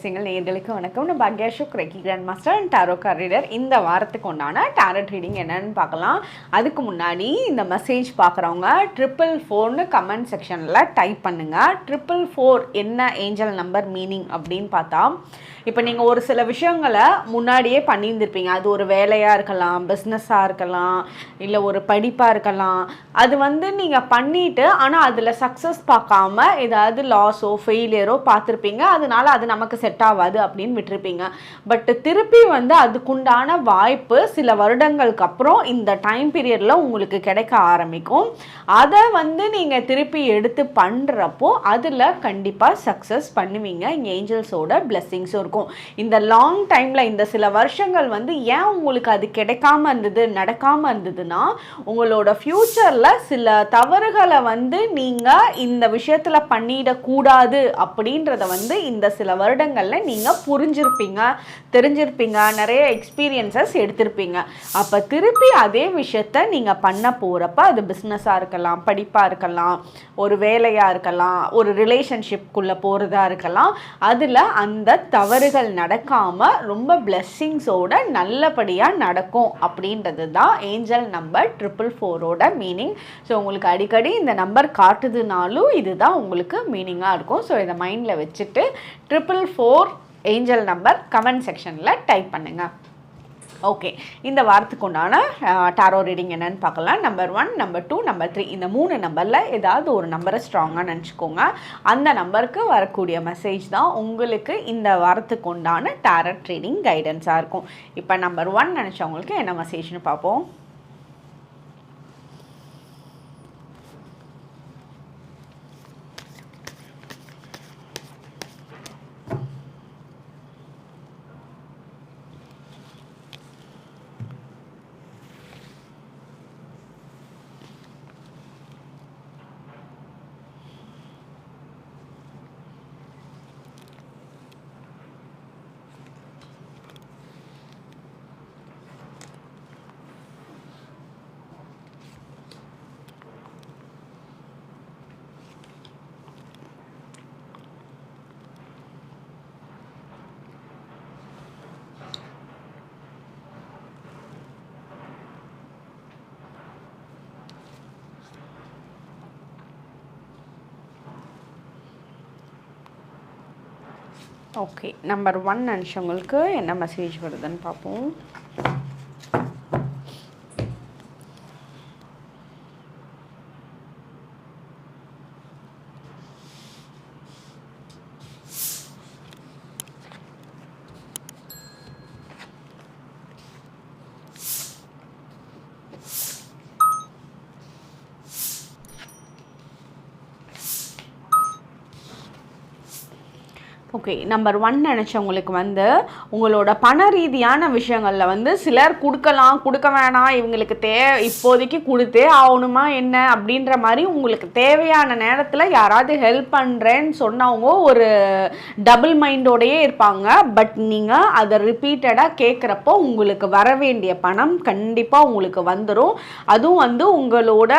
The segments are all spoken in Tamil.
ரகசியங்கள் நேர்களுக்கு வணக்கம். நான் Bhagya Ashok reiki grand master and tarot reader இந்த வாரத்துக்கு உண்டான டேரட் ரீடிங் என்னன்னு பார்க்கலாம். அதுக்கு முன்னாடி இந்த மெசேஜ் பார்க்குறவங்க ட்ரிபிள் ஃபோர்னு கமெண்ட் செக்ஷனில் டைப் பண்ணுங்கள் ட்ரிபிள் ஃபோர் என்ன ஏஞ்சல் நம்பர் மீனிங் அப்படின்னு பார்த்தா இப்போ நீங்கள் ஒரு சில விஷயங்களை முன்னாடியே பண்ணியிருந்திருப்பீங்க. அது ஒரு வேலையாக இருக்கலாம் பிஸ்னஸாக இருக்கலாம் இல்லை ஒரு படிப்பாக இருக்கலாம். அது வந்து நீங்கள் பண்ணிட்டு ஆனால் அதில் சக்ஸஸ் பார்க்காம ஏதாவது லாஸோ ஃபெயிலியரோ பார்த்துருப்பீங்க. அதனால அது நமக்கு செட் ஆகாது அப்படின்னு விட்டுருப்பீங்க. பட் திருப்பி வந்து அதுக்குண்டான வாய்ப்பு சில வருடங்களுக்கு அப்புறம் இந்த டைம் பீரியடில் உங்களுக்கு கிடைக்க ஆரம்பிக்கும். அதை வந்து நீங்கள் திருப்பி எடுத்து பண்ணுறப்போ அதில் கண்டிப்பாக சக்ஸஸ் பண்ணுவீங்க. ஏஞ்சல்ஸோட பிளெஸ்ஸிங்ஸும் இருக்கும் இந்த லாங் டைமில் இந்த சில வருஷங்கள் வந்து ஏன் உங்களுக்கு அது கிடைக்காம இருந்தது நடக்காமல் இருந்ததுன்னா உங்களோட ஃப்யூச்சரில் சில தவறுகளை வந்து நீங்கள் இந்த விஷயத்தில் பண்ணிடக்கூடாது அப்படின்றத வந்து இந்த சில வருடங்களில் நீங்கள் புரிஞ்சிருப்பீங்க தெரிஞ்சிருப்பீங்க நிறைய எக்ஸ்பீரியன்சஸ் எடுத்திருப்பீங்க. அப்போ திருப்பி அதே விஷயத்த நீங்கள் பண்ண போகிறப்ப அது பிஸ்னஸாக இருக்கலாம் படிப்பாக இருக்கலாம் ஒரு வேலையாக இருக்கலாம் ஒரு ரிலேஷன்ஷிப்குள்ளே போகிறதா இருக்கலாம். அதில் அந்த தவறுகள் நடக்காமல் ரொம்ப பிளெஸ்ஸிங்ஸோட நல்லபடியாக நடக்கும் அப்படின்றது தான் ஏஞ்சல் நம்பர் ட்ரிபிள் ஃபோரோட மீனிங் ஸோ உங்களுக்கு அடிக்கடி இந்த நம்பர் காட்டுதுனாலும் இதுதான் உங்களுக்கு மீனிங்காக இருக்கும். ஸோ இதை மைண்டில் வச்சுட்டு triple four angel number comment செக்ஷனில் டைப் பண்ணுங்கள் ஓகே இந்த வாரத்துக்கு உண்டான டாரோ ரீடிங் என்னன்னு பார்க்கலாம். Number one number two number three இந்த மூணு நம்பரில் ஏதாவது ஒரு நம்பரை ஸ்ட்ராங்காக நினச்சிக்கோங்க. அந்த நம்பருக்கு வரக்கூடிய மெசேஜ் தான் உங்களுக்கு இந்த வாரத்துக்கு உண்டான டாரட் ட்ரீடிங் கைடன்ஸாக இருக்கும். இப்போ நம்பர் ஒன் நினச்சவங்களுக்கு என்ன மெசேஜ்னு பார்ப்போம். ஓகே நம்பர் ஒன் நினச்சவங்களுக்கு என்ன மெசேஜ் வருதுன்னு பார்ப்போம். ஓகே நம்பர் ஒன் நினச்சவங்களுக்கு வந்து உங்களோட பண ரீதியான விஷயங்களில் வந்து சிலர் கொடுக்கலாம் கொடுக்க வேணாம் இவங்களுக்கு தே இப்போதைக்கு கொடுத்தே ஆகணுமா என்ன அப்படின்ற மாதிரி உங்களுக்கு தேவையான நேரத்தில் யாராவது ஹெல்ப் பண்ணுறேன்னு சொன்னவங்க ஒரு டபுள் மைண்டோடையே இருப்பாங்க. பட் நீங்கள் அதை ரிப்பீட்டடாக கேட்குறப்போ உங்களுக்கு வர வேண்டிய பணம் கண்டிப்பாக உங்களுக்கு வந்துடும் அதுவும் வந்து உங்களோட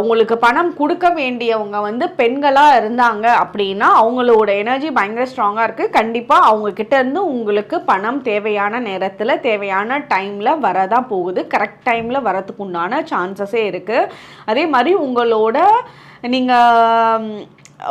உங்களுக்கு பணம் கொடுக்க வேண்டியவங்க வந்து பெண்களாக இருந்தாங்க அப்படின்னா அவங்களோட எனர்ஜி பயங்கர ஸ்ட்ராங்காக இருக்குது கண்டிப்பாக அவங்கக்கிட்ட இருந்து உங்களுக்கு பணம் தேவையான நேரத்தில் தேவையான டைமில் வரதான் போகுது. கரெக்ட் டைமில் வரத்துக்கு உண்டான சான்சஸே இருக்குது அதே மாதிரி உங்களோட நீங்கள்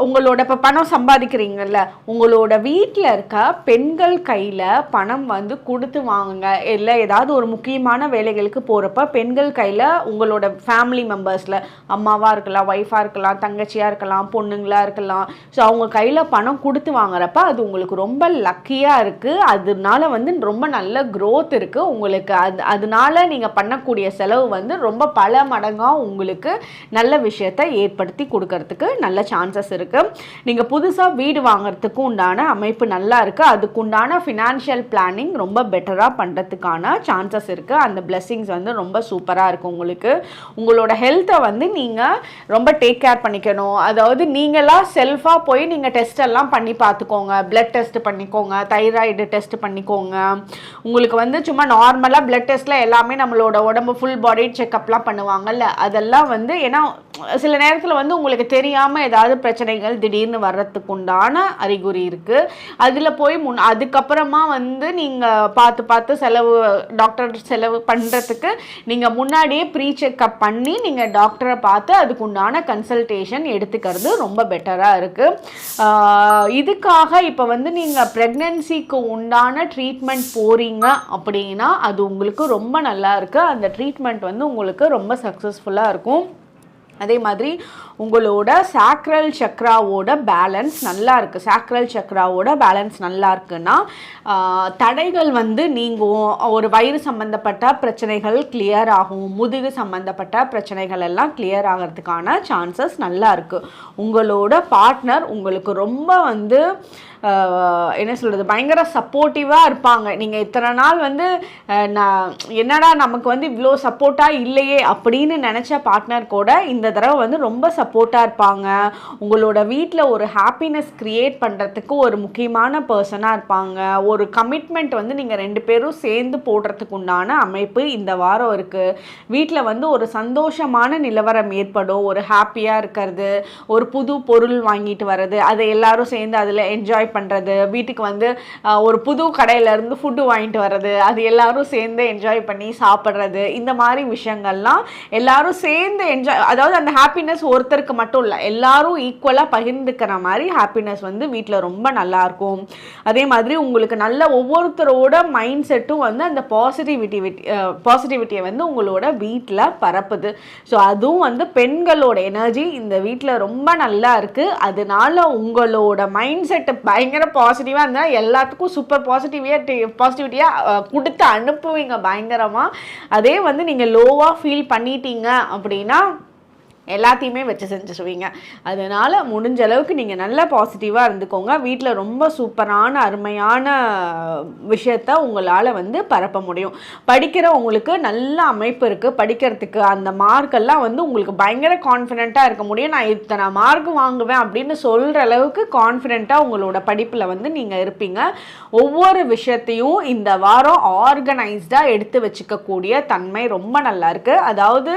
உங்களோட இப்போ பணம் சம்பாதிக்கிறீங்கல்ல உங்களோட வீட்டில் இருக்க பெண்கள் கையில் பணம் வந்து கொடுத்து வாங்குங்க. இல்லை ஏதாவது ஒரு முக்கியமான வேலைகளுக்கு போகிறப்ப பெண்கள் கையில் உங்களோட ஃபேமிலி மெம்பர்ஸில் அம்மாவாக இருக்கலாம் ஒய்ஃபாக இருக்கலாம் தங்கச்சியாக இருக்கலாம் பொண்ணுங்களாக இருக்கலாம். ஸோ அவங்க கையில் பணம் கொடுத்து வாங்குறப்ப அது உங்களுக்கு ரொம்ப லக்கியாக இருக்குது அதனால வந்து ரொம்ப நல்ல க்ரோத் இருக்குது உங்களுக்கு. அது அதனால நீங்கள் பண்ணக்கூடிய செலவு வந்து ரொம்ப பல மடங்காக உங்களுக்கு நல்ல விஷயத்தை ஏற்படுத்தி கொடுக்கறதுக்கு நல்ல சான்சஸ் இருக்குது நீங்கள் புதுசாக வீடு வாங்குறதுக்கு உண்டான அமைப்பு நல்லா இருக்குது அதுக்கு உண்டான ஃபினான்ஷியல் பிளானிங் ரொம்ப பெட்டராக பண்ணுறதுக்கான சான்சஸ் இருக்குது அந்த blessings வந்து ரொம்ப சூப்பராக இருக்கும் உங்களுக்கு. உங்களோட ஹெல்த்தை வந்து நீங்கள் ரொம்ப டேக் கேர் பண்ணிக்கணும். அதாவது நீங்களாக செல்ஃபாக போய் நீங்கள் டெஸ்ட் எல்லாம் பண்ணி பார்த்துக்கோங்க. பிளட் டெஸ்ட் பண்ணிக்கோங்க. தைராய்டு டெஸ்ட் பண்ணிக்கோங்க. உங்களுக்கு வந்து சும்மா நார்மலாக பிளட் டெஸ்ட்டில் எல்லாமே நம்மளோட உடம்பு ஃபுல் பாடி செக்கப்லாம் பண்ணுவாங்கல்ல அதெல்லாம் வந்து ஏன்னா சில நேரத்தில் வந்து உங்களுக்கு தெரியாமல் ஏதாவது பிரச்சனை பிரச்சனைகள் திடீர்னு வர்றதுக்கு உண்டான அறிகுறி இருக்குது அதில் போய் முன் அதுக்கப்புறமா வந்து நீங்கள் பார்த்து பார்த்து செலவு டாக்டர் செலவு பண்ணுறதுக்கு நீங்கள் முன்னாடியே ப்ரீ செக்அப் பண்ணி நீங்கள் டாக்டரை பார்த்து அதுக்கு உண்டான கன்சல்டேஷன் எடுத்துக்கிறது ரொம்ப பெட்டராக இருக்குது இதுக்காக இப்போ வந்து நீங்கள் ப்ரெக்னென்சிக்கு உண்டான ட்ரீட்மெண்ட் போகிறீங்க அப்படின்னா அது உங்களுக்கு ரொம்ப நல்லா இருக்குது அந்த ட்ரீட்மெண்ட் வந்து உங்களுக்கு ரொம்ப சக்ஸஸ்ஃபுல்லாக இருக்கும். அதே மாதிரி உங்களோட சாக்ரல் சக்ராவோட பேலன்ஸ் நல்லா இருக்குது சாக்ரல் சக்ராவோட பேலன்ஸ் நல்லா இருக்குன்னா தடைகள் வந்து நீங்கும். ஒரு வயிறு சம்மந்தப்பட்ட பிரச்சனைகள் கிளியர் ஆகும். முதுகு சம்மந்தப்பட்ட பிரச்சனைகள் எல்லாம் கிளியர் ஆகிறதுக்கான சான்சஸ் நல்லா இருக்குது உங்களோட பார்ட்னர் உங்களுக்கு ரொம்ப வந்து என்ன சொல்கிறது பயங்கர சப்போர்ட்டிவாக இருப்பாங்க. நீங்கள் இத்தனை நாள் வந்து நான் என்னடா நமக்கு வந்து இவ்வளோ சப்போர்ட்டாக இல்லையே அப்படின்னு நினச்ச பார்ட்னர் கூட இந்த தடவை வந்து ரொம்ப சப்போர்ட்டாக இருப்பாங்க. உங்களோட வீட்டில் ஒரு ஹாப்பினஸ் க்ரியேட் பண்ணுறதுக்கு ஒரு முக்கியமான பர்சனாக இருப்பாங்க. ஒரு கமிட்மெண்ட் வந்து நீங்கள் ரெண்டு பேரும் சேர்ந்து போடுறதுக்கு உண்டான அமைப்பு இந்த வாரம் இருக்குது வீட்டில் வந்து ஒரு சந்தோஷமான நிலவரம் ஏற்படும். ஒரு ஹாப்பியாக இருக்கிறது ஒரு புது பொருள் வாங்கிட்டு வர்றது அதை எல்லாரும் சேர்ந்து அதில் என்ஜாய் பண்ணுறது வீட்டுக்கு வந்து ஒரு புது கடையிலேருந்து ஃபுட்டு வாங்கிட்டு வர்றது அது எல்லாரும் சேர்ந்து என்ஜாய் பண்ணி சாப்பிட்றது இந்த மாதிரி விஷயங்கள்லாம் எல்லோரும் சேர்ந்து என்ஜாய் அதாவது அந்த ஹாப்பினஸ் ஒருத்தருக்கு மட்டும் இல்லை எல்லாரும் ஈக்குவலாக பகிர்ந்துக்கிற மாதிரி ஹாப்பினஸ் வந்து வீட்டில் ரொம்ப நல்லாயிருக்கும் அதே மாதிரி உங்களுக்கு நல்ல ஒவ்வொருத்தரோட மைண்ட் செட்டும் வந்து அந்த பாசிட்டிவிட்டி பாசிட்டிவிட்டியை வந்து உங்களோட வீட்டில் பரப்புது. ஸோ அதுவும் வந்து பெண்களோட எனர்ஜி இந்த வீட்டில் ரொம்ப நல்லா இருக்குது அதனால உங்களோட மைண்ட் செட்டை பயங்கர பாசிட்டிவாக இருந்தால் எல்லாத்துக்கும் சூப்பர் பாசிட்டிவியாக பாசிட்டிவிட்டியாக கொடுத்து அனுப்புவீங்க பயங்கரமாக அதே வந்து நீங்கள் லோவாக ஃபீல் பண்ணிட்டீங்க அப்படின்னா எல்லாத்தையுமே வச்சு செஞ்சுருவீங்க. அதனால் முடிஞ்ச அளவுக்கு நீங்கள் நல்ல பாசிட்டிவாக இருந்துக்கோங்க. வீட்டில் ரொம்ப சூப்பரான அருமையான விஷயத்த உங்களால் வந்து பரப்ப முடியும். படிக்கிற உங்களுக்கு நல்ல அமைப்பு இருக்குது படிக்கிறதுக்கு அந்த மார்க்கெல்லாம் வந்து உங்களுக்கு பயங்கர கான்ஃபிடெண்ட்டாக இருக்க முடியும். நான் இத்தனை மார்க் வாங்குவேன் அப்படின்னு சொல்கிற அளவுக்கு கான்ஃபிடெண்ட்டாக உங்களோட படிப்பில் வந்து நீங்கள் இருப்பீங்க. ஒவ்வொரு விஷயத்தையும் இந்த வாரம் ஆர்கனைஸ்டாக எடுத்து வச்சுக்கக்கூடிய தன்மை ரொம்ப நல்லா இருக்குது அதாவது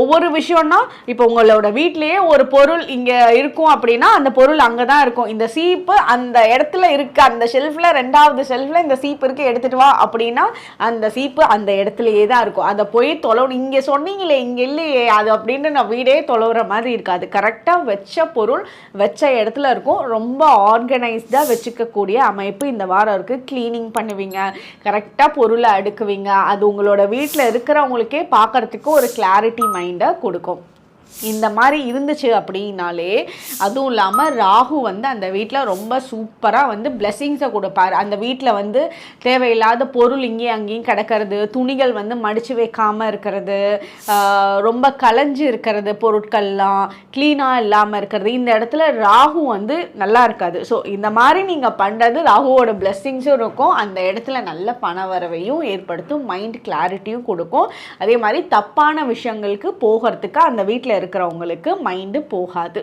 ஒவ்வொரு விஷயம்னா இப்போ உங்களோட வீட்லேயே ஒரு பொருள் இங்கே இருக்கும் அப்படின்னா அந்த பொருள் அங்கே தான் இருக்கும். இந்த சீப்பு அந்த இடத்துல இருக்கு. அந்த ஷெல்ஃபில் ரெண்டாவது ஷெல்ஃபில் இந்த சீப்பு இருக்குது எடுத்துகிட்டு வா அப்படின்னா அந்த சீப்பு அந்த இடத்துலையே தான் இருக்கும். அதை போய் தொலைவணும் இங்கே சொன்னீங்களே இங்கே இல்லையே அது அப்படின்னு நான் வீடே தொலைவுற மாதிரி இருக்காது. கரெக்டாக வச்ச பொருள் வச்ச இடத்துல இருக்கும். ரொம்ப ஆர்கனைஸ்டாக வச்சுக்கக்கூடிய அமைப்பு இந்த வாரம் இருக்குது க்ளீனிங் பண்ணுவீங்க. கரெக்டாக பொருளை அடுக்குவீங்க. அது உங்களோட வீட்டில் இருக்கிறவங்களுக்கே பார்க்குறதுக்கு ஒரு கிளாரிட்டி மைண்டை கொடுக்கும். இந்த மாதிரி இருந்துச்சு அப்படின்னாலே அதுவும் இல்லாமல் ராகு வந்து அந்த வீட்டில் ரொம்ப சூப்பராக வந்து பிளெஸ்ஸிங்ஸை கொடுப்பார். அந்த வீட்டில் வந்து தேவையில்லாத பொருள் இங்கேயும் அங்கேயும் கிடக்கிறது துணிகள் வந்து மடித்து வைக்காமல் இருக்கிறது ரொம்ப களைஞ்சு இருக்கிறது பொருட்கள்லாம் க்ளீனாக இல்லாமல் இருக்கிறது. இந்த இடத்துல ராகு வந்து நல்லா இருக்காது. ஸோ இந்த மாதிரி நீங்கள் பண்ணுறது ராகுவோட பிளெஸ்ஸிங்ஸும் இருக்கும். அந்த இடத்துல நல்ல பண வரவையும் ஏற்படுத்தும் மைண்ட் கிளாரிட்டியும் கொடுக்கும். அதே மாதிரி தப்பான விஷயங்களுக்கு போகிறதுக்கு அந்த வீட்டில் இருக்கிறவங்களுக்கு மைண்டு போகாது.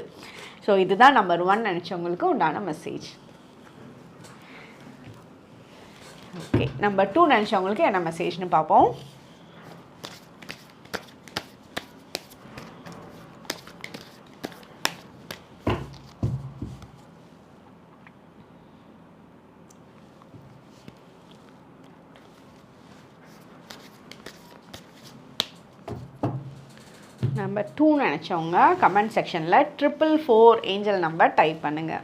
ஸோ இதுதான் நம்பர் ஒன் நினச்சவங்களுக்கு உண்டான மெசேஜ் ஓகே நம்பர் டூ நினச்சவங்களுக்கு என்ன மெசேஜ்னு பார்ப்போம். நம்பர் டூ நினச்சவங்க கமெண்ட் செக்ஷனில் triple four angel number type பண்ணுங்கள்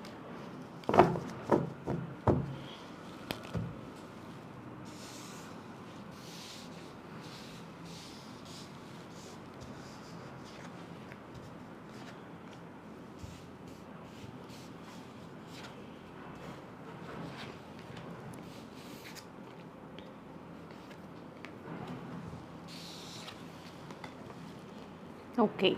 ஓகே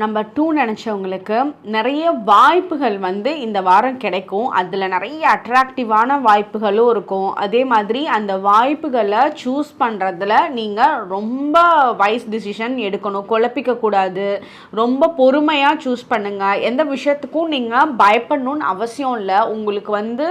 நம்பர் டூ நினச்சவங்களுக்கு நிறைய வாய்ப்புகள் வந்து இந்த வாரம் கிடைக்கும். அதில் நிறைய அட்ராக்டிவான வாய்ப்புகளும் இருக்கும். அதே மாதிரி அந்த வாய்ப்புகளை சூஸ் பண்ணுறதுல நீங்கள் ரொம்ப வைஸ் டிசிஷன் எடுக்கணும். குழப்பிக்கக்கூடாது ரொம்ப பொறுமையாக சூஸ் பண்ணுங்கள் எந்த விஷயத்துக்கும் நீங்கள் பயப்படணும்னு அவசியம் இல்லை. உங்களுக்கு வந்து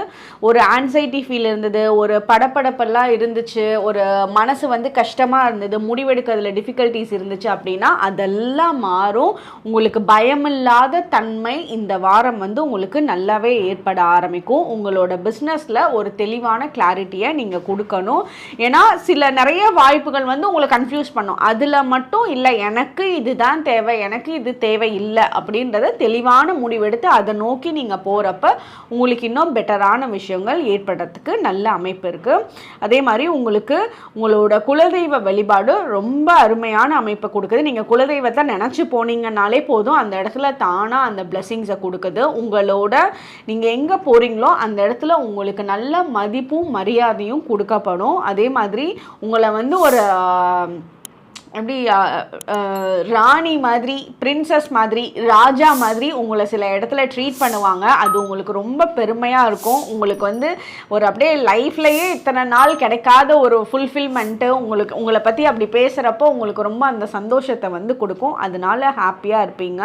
ஒரு ஆன்சைட்டி ஃபீல் இருந்தது ஒரு படப்படப்பெல்லாம் இருந்துச்சு ஒரு மனசு வந்து கஷ்டமாக இருந்தது முடிவெடுக்கிறதுல டிஃபிகல்ட்டிஸ் இருந்துச்சு அப்படின்னா அதெல்லாம் மாறும். உங்களுக்கு பயமில்லாத தன்மை இந்த வாரம் வந்து உங்களுக்கு நல்லாவே ஏற்பட ஆரம்பிக்கும். உங்களோட பிஸ்னஸில் ஒரு தெளிவான கிளாரிட்டியை நீங்கள் கொடுக்கணும். ஏன்னா சில நிறைய வாய்ப்புகள் வந்து உங்களை கன்ஃபியூஸ் பண்ணும். அதில் மட்டும் இல்லை எனக்கு இதுதான் தேவை எனக்கு இது தேவை இல்லை அப்படின்றத தெளிவான முடிவெடுத்து அதை நோக்கி நீங்கள் போகிறப்ப உங்களுக்கு இன்னும் பெட்டரான விஷயங்கள் ஏற்படுறதுக்கு நல்ல அமைப்பு இருக்குது அதே மாதிரி உங்களுக்கு உங்களோட குலதெய்வ வழிபாடு ரொம்ப அருமையான அமைப்பை கொடுக்குது. நீங்கள் குலதெய்வத்தை நினச்சி போனீங்கன்னாலே போதும். அந்த இடத்துல தானாக அந்த பிளெஸ்ஸிங்ஸை கொடுக்குது. உங்களோட நீங்கள் எங்கே போகிறீங்களோ அந்த இடத்துல உங்களுக்கு நல்ல மதிப்பும் மரியாதையும் கொடுக்கப்படும். அதே மாதிரி உங்களை வந்து ஒரு எப்படி ராணி மாதிரி பிரின்சஸ் மாதிரி ராஜா மாதிரி உங்களை சில இடத்துல ட்ரீட் பண்ணுவாங்க. அது உங்களுக்கு ரொம்ப பெருமையாக இருக்கும். உங்களுக்கு வந்து ஒரு அப்படியே லைஃப்லையே இத்தனை நாள் கிடைக்காத ஒரு ஃபுல்ஃபில்மெண்ட்டு உங்களுக்கு உங்களை பற்றி அப்படி பேசுகிறப்போ உங்களுக்கு ரொம்ப அந்த சந்தோஷத்தை வந்து கொடுக்கும். அதனால ஹாப்பியாக இருப்பீங்க.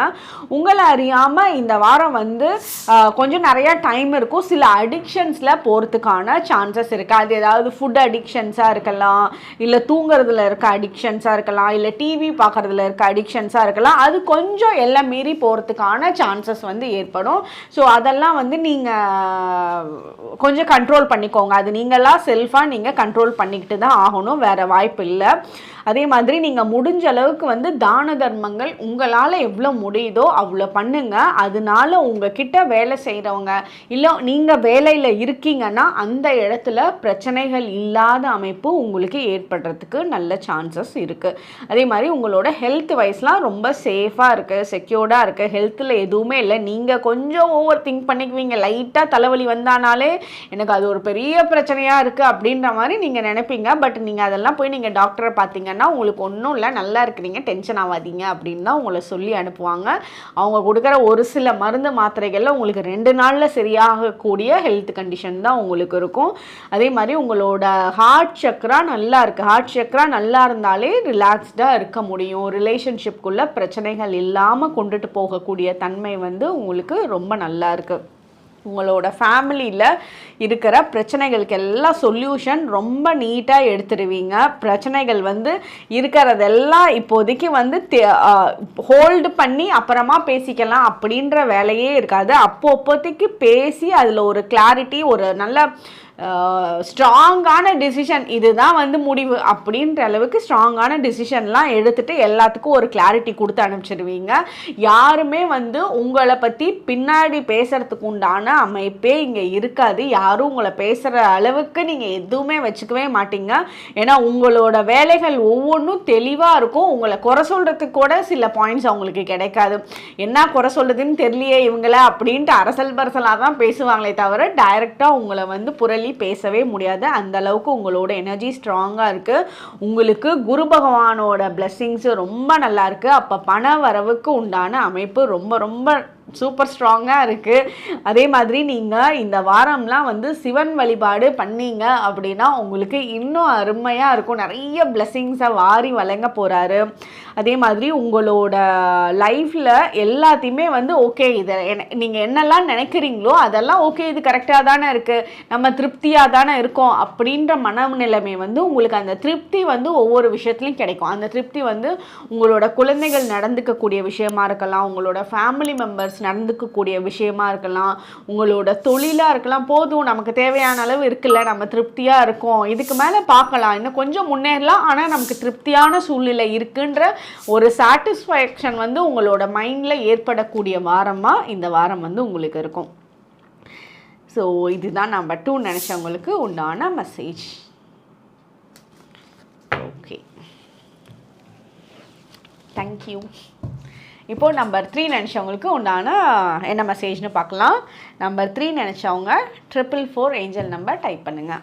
உங்களை அறியாமல் இந்த வாரம் வந்து கொஞ்சம் நிறையா டைம் இருக்கும். சில அடிக்ஷன்ஸில் போகிறதுக்கான சான்சஸ் இருக்குது அது ஏதாவது ஃபுட் அடிக்ஷன்ஸாக இருக்கலாம் இல்லை தூங்குறதுல இருக்க அடிக்ஷன்ஸாக இருக்கலாம் இல்லை டிவி பார்க்குறதுல இருக்க அடிக்ஷன்ஸாக இருக்கலாம். அது கொஞ்சம் எல்லாம் மீறி போகிறதுக்கான சான்சஸ் வந்து ஏற்படும். ஸோ அதெல்லாம் வந்து நீங்கள் கொஞ்சம் கண்ட்ரோல் பண்ணிக்கோங்க. அது நீங்களாம் செல்ஃபாக நீங்கள் கண்ட்ரோல் பண்ணிக்கிட்டு தான் ஆகணும். வேறு வாய்ப்பு இல்லை. அதே மாதிரி நீங்கள் முடிஞ்ச அளவுக்கு வந்து தான தர்மங்கள் உங்களால் எவ்வளோ முடியுதோ அவ்வளோ பண்ணுங்கள் அதனால உங்ககிட்ட வேலை செய்கிறவங்க இல்லை நீங்கள் வேலையில் இருக்கீங்கன்னா அந்த இடத்துல பிரச்சனைகள் இல்லாத அமைப்பு உங்களுக்கு ஏற்படுறதுக்கு நல்ல சான்சஸ் இருக்குது அதே மாதிரி உங்களோட ஹெல்த் வைஸ்லாம் ரொம்ப சேஃபாக இருக்குது செக்யூர்டாக இருக்குது ஹெல்த்தில் எதுவுமே இல்லை. நீங்கள் கொஞ்சம் ஓவர் திங்க் பண்ணிக்குவீங்க லைட்டாக தலைவலி வந்தானாலே எனக்கு அது ஒரு பெரிய பிரச்சனையாக இருக்குது அப்படின்ற மாதிரி நீங்கள் நினைப்பீங்க. பட் நீங்கள் அதெல்லாம் போய் நீங்கள் டாக்டரை பார்த்தீங்கன்னா உங்களுக்கு ஒன்றும் இல்லை. நல்லா இருக்கிறீங்க. டென்ஷன் ஆகாதீங்க அப்படின்னு தான் உங்களை சொல்லி அனுப்புவாங்க. அவங்க கொடுக்குற ஒரு சில மருந்து மாத்திரைகளில் உங்களுக்கு ரெண்டு நாளில் சரியாகக்கூடிய ஹெல்த் கண்டிஷன் தான் உங்களுக்கு இருக்கும். அதே மாதிரி உங்களோட ஹார்ட் சக்ரா நல்லா இருக்குது ஹார்ட் சக்ரா நல்லா இருந்தாலே ரிலாக்ஸ் ரிலாக்ஸ்டாக இருக்க முடியும். ரிலேஷன்ஷிப்குள்ளே பிரச்சனைகள் இல்லாமல் கொண்டுட்டு போகக்கூடிய தன்மை வந்து உங்களுக்கு ரொம்ப நல்லா இருக்குது உங்களோட ஃபேமிலியில் இருக்கிற பிரச்சனைகளுக்கு எல்லாம் சொல்யூஷன் ரொம்ப நீட்டாக எடுத்துருவீங்க. பிரச்சனைகள் வந்து இருக்கிறதெல்லாம் இப்போதைக்கு வந்து ஹோல்டு பண்ணி அப்புறமா பேசிக்கலாம் அப்படின்ற வேலையே இருக்காது. அப்போ அப்போதைக்கு பேசி அதில் ஒரு கிளாரிட்டி ஒரு நல்ல ஸ்ட்ராங்கான டிசிஷன் இதுதான் வந்து முடிவு அப்படின்ற அளவுக்கு ஸ்ட்ராங்கான டிசிஷன்லாம் எடுத்துகிட்டு எல்லாத்துக்கும் ஒரு கிளாரிட்டி கொடுத்து அனுப்பிச்சிடுவீங்க யாருமே வந்து உங்களை பற்றி பின்னாடி பேசுகிறதுக்கு உண்டான அமைப்பே இங்கே இருக்காது. யாரும் உங்களை பேசுகிற அளவுக்கு நீங்கள் எதுவுமே வச்சுக்கவே மாட்டீங்க. ஏன்னா உங்களோட வேலைகள் ஒவ்வொன்றும் தெளிவாக இருக்கும். உங்களை குறை சொல்கிறதுக்கு கூட சில பாயிண்ட்ஸ் அவங்களுக்கு கிடைக்காது. என்ன குறை சொல்கிறதுன்னு தெரியலையே இவங்கள அப்படின்ட்டு அரசல் பரசலாக தான் பேசுவாங்களே தவிர டைரெக்டாக உங்களை வந்து புரளி பேசவே முடியாது. அந்த அளவுக்கு உங்களோட எனர்ஜி ஸ்ட்ராங்காக இருக்குது உங்களுக்கு குரு பகவானோட பிளெஸ்ஸிங்ஸு ரொம்ப நல்லா இருக்குது அப்போ பண வரவுக்கு உண்டான அமைப்பு ரொம்ப ரொம்ப சூப்பர் ஸ்ட்ராங்காக இருக்குது அதே மாதிரி நீங்கள் இந்த வாரம்லாம் வந்து சிவன் வழிபாடு பண்ணீங்க அப்படின்னா உங்களுக்கு இன்னும் அருமையாக இருக்கும். நிறைய பிளெஸ்ஸிங்ஸை வாரி வழங்க போகிறாரு அதே மாதிரி உங்களோட லைஃப்பில் எல்லாத்தையுமே வந்து ஓகே இதை நீங்கள் என்னெல்லாம் நினைக்கிறீங்களோ அதெல்லாம் ஓகே இது கரெக்டாக தானே இருக்குது நம்ம திருப்தியாக தானே இருக்கோம் அப்படின்ற மனநிலைமை வந்து உங்களுக்கு அந்த திருப்தி வந்து ஒவ்வொரு விஷயத்துலையும் கிடைக்கும். அந்த திருப்தி வந்து உங்களோட குழந்தைகள் நடந்துக்கக்கூடிய விஷயமா இருக்கலாம் உங்களோட ஃபேமிலி மெம்பர்ஸ் நடந்துக்கக்கூடிய விஷயமா இருக்கலாம் உங்களோட தொழிலாக இருக்கலாம் போதும் நமக்கு தேவையான அளவு இருக்குல்ல நம்ம திருப்தியாக இருக்கோம். இதுக்கு மேலே பார்க்கலாம். இன்னும் கொஞ்சம் முன்னேறலாம் ஆனால் நமக்கு திருப்தியான சூழ்நிலை இருக்குன்ற ஒரு சாட்டிஸ்ஃபேக்ஷன் வந்து உங்களோட மைண்டில் ஏற்படக்கூடிய வாரமாக இந்த வாரம் வந்து உங்களுக்கு இருக்கும். ஸோ இதுதான் நம்பர் டூ நினச்சவங்களுக்கு உண்டான மெசேஜ் ஓகே தேங்க்யூ இப்போது நம்பர் த்ரீ நினச்சவங்களுக்கு உண்டான என்ன மெசேஜ்னு பார்க்கலாம். Number three நினச்சவங்க triple four angel number type பண்ணுங்கள்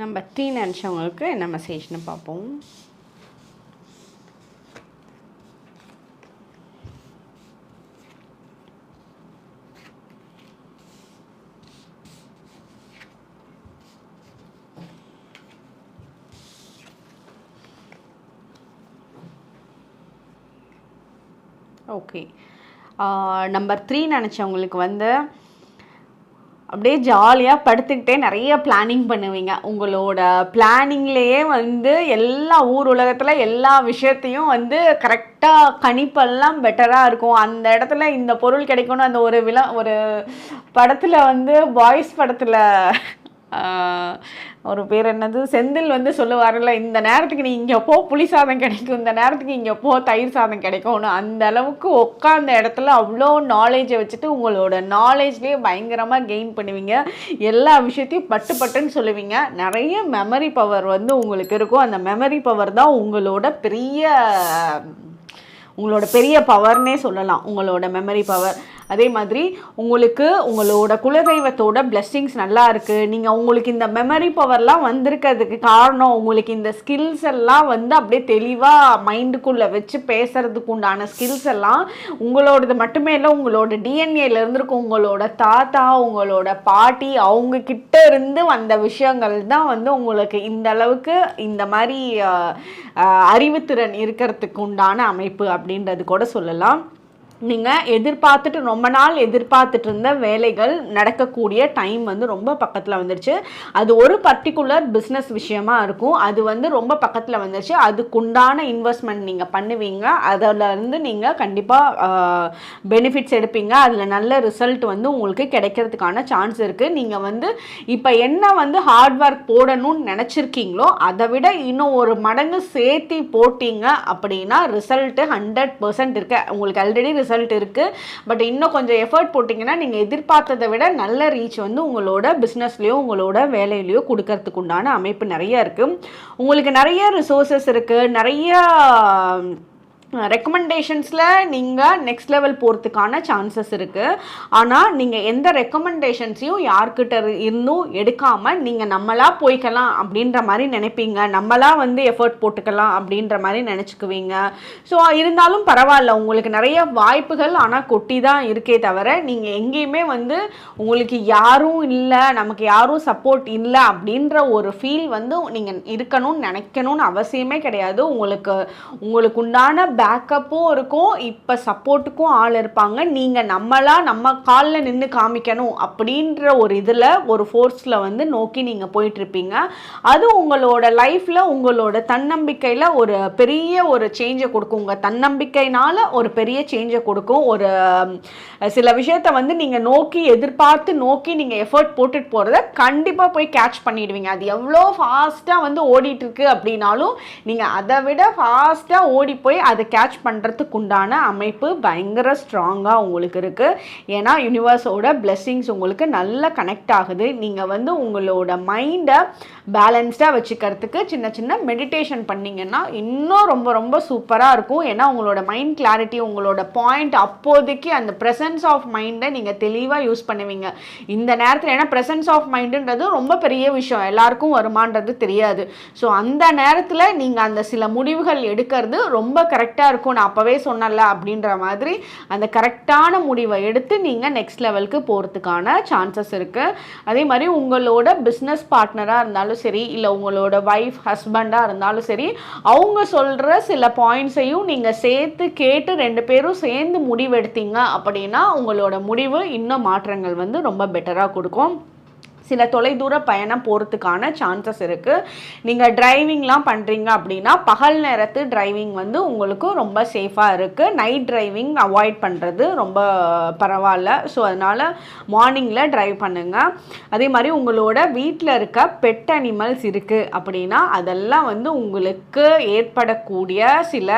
நம்ம த்ரீ நினச்சவங்களுக்கு என்ன மெசேஜ்னு பார்ப்போம். ஓகே நம்பர் த்ரீ நினச்சவங்களுக்கு வந்து அப்படியே ஜாலியாக படுத்துக்கிட்டே நிறைய பிளானிங் பண்ணுவீங்க. உங்களோட பிளானிங்லேயே வந்து எல்லா ஊர் உலகத்தில் எல்லா விஷயத்தையும் வந்து கரெக்டாக கணிப்பெல்லாம் பெட்டராக இருக்கும். அந்த இடத்துல இந்த பொருள் கிடைக்கணும். அந்த ஒரு விழா ஒரு படத்தில் வந்து பாய்ஸ் படத்தில் ஒரு பேர் என்னது? செந்தில் வந்து சொல்லுவார்ல இந்த நேரத்துக்கு நீ இங்கே போ புளி சாதம் கிடைக்கும் இந்த நேரத்துக்கு இங்கே போ தயிர் சாதம் கிடைக்கும்னு. அந்த அளவுக்கு உட்காந்த இடத்துல அவ்வளோ நாலேஜை வச்சுட்டு உங்களோட நாலேஜ்லேயே பயங்கரமாக கெயின் பண்ணுவீங்க. எல்லா விஷயத்தையும் பட்டு பட்டுன்னு சொல்லுவீங்க. நிறைய மெமரி பவர் வந்து உங்களுக்கு இருக்கும். அந்த மெமரி பவர் தான் உங்களோட பெரிய உங்களோட பெரிய பவர்னே சொல்லலாம். உங்களோட மெமரி பவர் அதே மாதிரி உங்களுக்கு உங்களோட குலதெய்வத்தோட பிளெஸ்ஸிங்ஸ் நல்லா இருக்குது நீங்கள் உங்களுக்கு இந்த மெமரி பவர்லாம் வந்திருக்கிறதுக்கு காரணம் உங்களுக்கு இந்த ஸ்கில்ஸ் எல்லாம் வந்து அப்படியே தெளிவாக மைண்டுக்குள்ளே வச்சு பேசுறதுக்கு உண்டான ஸ்கில்ஸ் எல்லாம் உங்களோடது மட்டுமே இல்லை உங்களோட டிஎன்ஏல இருந்திருக்கும் உங்களோட தாத்தா உங்களோட பாட்டி அவங்க கிட்ட இருந்து வந்த விஷயங்கள் தான் வந்து உங்களுக்கு இந்த அளவுக்கு இந்த மாதிரி அறிவுத்திறன் இருக்கிறதுக்கு உண்டான அமைப்பு அப்படின்றது கூட சொல்லலாம். நீங்கள் எதிர்பார்த்துட்டு ரொம்ப நாள் எதிர்பார்த்துட்டு இருந்த வேலைகள் நடக்கக்கூடிய டைம் வந்து ரொம்ப பக்கத்தில் வந்துருச்சு. அது ஒரு பர்டிகுலர் பிஸ்னஸ் விஷயமா இருக்கும். அது வந்து ரொம்ப பக்கத்தில் வந்துருச்சு. அதுக்குண்டான இன்வெஸ்ட்மெண்ட் நீங்கள் பண்ணுவீங்க. அதில் இருந்து நீங்கள் கண்டிப்பாக பெனிஃபிட்ஸ் எடுப்பீங்க. அதில் நல்ல ரிசல்ட் வந்து உங்களுக்கு கிடைக்கிறதுக்கான சான்ஸ் இருக்குது நீங்கள் வந்து இப்போ என்ன வந்து ஹார்ட் ஒர்க் போடணும்னு நினச்சிருக்கீங்களோ அதை விட இன்னும் ஒரு மடங்கு சேர்த்து போட்டிங்க அப்படின்னா ரிசல்ட்டு ஹண்ட்ரட் பர்சன்ட் இருக்கு. உங்களுக்கு ஆல்ரெடி ரிசல்ட் இருக்குது பட் இன்னும் கொஞ்சம் எஃபர்ட் போட்டிங்கன்னா நீங்கள் எதிர்பார்த்ததை விட நல்ல ரீச் வந்து உங்களோட பிஸ்னஸ்லேயோ உங்களோட வேலையிலையோ கொடுக்கறதுக்கு உண்டான அமைப்பு நிறைய இருக்குது உங்களுக்கு நிறைய ரிசோர்ஸஸ் இருக்குது நிறைய ரெக்கமெண்டேஷன்ஸில் நீங்கள் நெக்ஸ்ட் லெவல் போகிறதுக்கான சான்சஸ் இருக்குது ஆனால் நீங்கள் எந்த ரெக்கமெண்டேஷன்ஸையும் யார்கிட்ட இருந்தும் எடுக்காமல் நீங்கள் நம்மளாக போய்க்கலாம் அப்படின்ற மாதிரி நினைப்பீங்க. நம்மளாக வந்து எஃபர்ட் போட்டுக்கலாம் அப்படின்ற மாதிரி நினச்சிக்குவீங்க. ஸோ இருந்தாலும் பரவாயில்ல. உங்களுக்கு நிறைய வாய்ப்புகள் ஆனால் கொட்டி தான் இருக்கே தவிர நீங்கள் எங்கேயுமே வந்து உங்களுக்கு யாரும் இல்லை நமக்கு யாரும் சப்போர்ட் இல்லை அப்படின்ற ஒரு ஃபீல் வந்து நீங்கள் இருக்கணும்னு நினைக்கணும்னு அவசியமே கிடையாது. உங்களுக்கு உங்களுக்கு உண்டான பேக்கப்பும் இருக்கும். இப்போ சப்போர்ட்டுக்கும் ஆள் இருப்பாங்க. நீங்கள் நம்மளாக நம்ம காலில் நின்று காமிக்கணும் அப்படின்ற ஒரு இதில் ஒரு ஃபோர்ஸில் வந்து நோக்கி நீங்கள் போயிட்டுருப்பீங்க. அது உங்களோட லைஃப்பில் உங்களோட தன்னம்பிக்கையில் ஒரு பெரிய ஒரு சேஞ்சை கொடுக்கும். உங்கள் தன்னம்பிக்கைனால் ஒரு பெரிய சேஞ்சை கொடுக்கும். ஒரு சில விஷயத்த வந்து நீங்கள் நோக்கி எதிர்பார்த்து நோக்கி நீங்கள் எஃபர்ட் போட்டுட்டு போகிறத கண்டிப்பாக போய் கேட்ச் பண்ணிடுவீங்க. அது எவ்வளோ ஃபாஸ்ட்டாக வந்து ஓடிட்டுருக்கு அப்படின்னாலும் நீங்கள் அதை விட ஃபாஸ்ட்டாக ஓடி போய் அதை கேட்ச் பண்ணுறதுக்கு உண்டான அமைப்பு பயங்கர ஸ்ட்ராங்காக உங்களுக்கு இருக்குது ஏன்னா யூனிவர்ஸோட பிளெஸ்ஸிங்ஸ் உங்களுக்கு நல்லா கனெக்ட் ஆகுது. நீங்கள் வந்து உங்களோட மைண்டை பேலன்ஸ்டாக வச்சுக்கிறதுக்கு சின்ன சின்ன மெடிடேஷன் பண்ணிங்கன்னா இன்னும் ரொம்ப ரொம்ப சூப்பராக இருக்கும். ஏன்னா உங்களோட மைண்ட் கிளாரிட்டி உங்களோட பாயிண்ட் அப்போதைக்கு அந்த ப்ரெசன்ஸ் ஆஃப் மைண்டை நீங்கள் தெளிவாக யூஸ் பண்ணுவீங்க. இந்த நேரத்தில் ஏன்னா ப்ரெசன்ஸ் ஆஃப் மைண்டுன்றது ரொம்ப பெரிய விஷயம். எல்லாருக்கும் வருமானது தெரியாது. ஸோ அந்த நேரத்தில் நீங்கள் அந்த சில முடிவுகள் எடுக்கிறது ரொம்ப கரெக்ட் கரெக்டாக இருக்கும் நான் அப்போவே சொன்னல அப்படின்ற மாதிரி அந்த கரெக்டான முடிவை எடுத்து நீங்கள் நெக்ஸ்ட் லெவலுக்கு போகிறதுக்கான சான்சஸ் இருக்குது அதே மாதிரி உங்களோட பிஸ்னஸ் பார்ட்னராக இருந்தாலும் சரி இல்லை உங்களோட ஒய்ஃப் ஹஸ்பண்டாக இருந்தாலும் சரி அவங்க சொல்கிற சில பாயிண்ட்ஸையும் நீங்கள் சேர்த்து கேட்டு ரெண்டு பேரும் சேர்ந்து முடிவெடுத்தீங்க அப்படின்னா உங்களோட முடிவு இன்னும் மாற்றங்கள் வந்து ரொம்ப பெட்டராக கொடுக்கும். சில தொலைதூர பயணம் போகிறதுக்கான சான்சஸ் இருக்குது நீங்கள் டிரைவிங்லாம் பண்ணுறீங்க அப்படின்னா பகல் நேரத்து டிரைவிங் வந்து உங்களுக்கு ரொம்ப சேஃபாக இருக்குது நைட் டிரைவிங் அவாய்ட் பண்ணுறது ரொம்ப பரவாயில்ல. ஸோ அதனால் மார்னிங்கில் ட்ரைவ் பண்ணுங்கள் அதே மாதிரி உங்களோட வீட்டில் இருக்க பெட் அனிமல்ஸ் இருக்குது அப்படின்னா அதெல்லாம் வந்து உங்களுக்கு ஏற்படக்கூடிய சில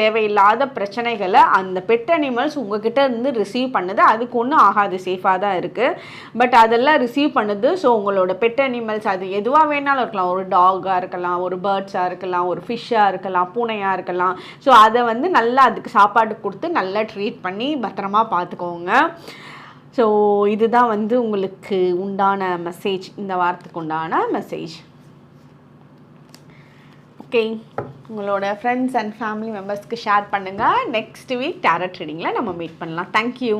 தேவையில்லாத பிரச்சனைகளை அந்த பெட் அனிமல்ஸ் உங்ககிட்ட இருந்து ரிசீவ் பண்ணுது. அதுக்கு ஒன்றும் ஆகாது. சேஃபாக தான் இருக்குது பட் அதெல்லாம் ரிசீவ் பண்ணுது. ஸோ உங்களோட பெட் அனிமல்ஸ் அது எதுவாக வேணாலும் இருக்கலாம். ஒரு டாகாக இருக்கலாம் ஒரு பேர்ட்ஸாக இருக்கலாம் ஒரு ஃபிஷ்ஷாக இருக்கலாம் பூனையாக இருக்கலாம். ஸோ அதை வந்து நல்லா அதுக்கு சாப்பாடு கொடுத்து நல்லா ட்ரீட் பண்ணி பத்திரமா பார்த்துக்கோங்க. ஸோ இதுதான் வந்து உங்களுக்கு உண்டான மெசேஜ் இந்த வாரத்துக்கு உண்டான மெசேஜ் ஓகே உங்களோட ஃப்ரெண்ட்ஸ் அண்ட் ஃபேமிலி மெம்பர்ஸ்க்கு ஷேர் பண்ணுங்கள் நெக்ஸ்ட் வீக் டேரட் ரீடிங்கில் நம்ம மீட் பண்ணலாம். தேங்க்யூ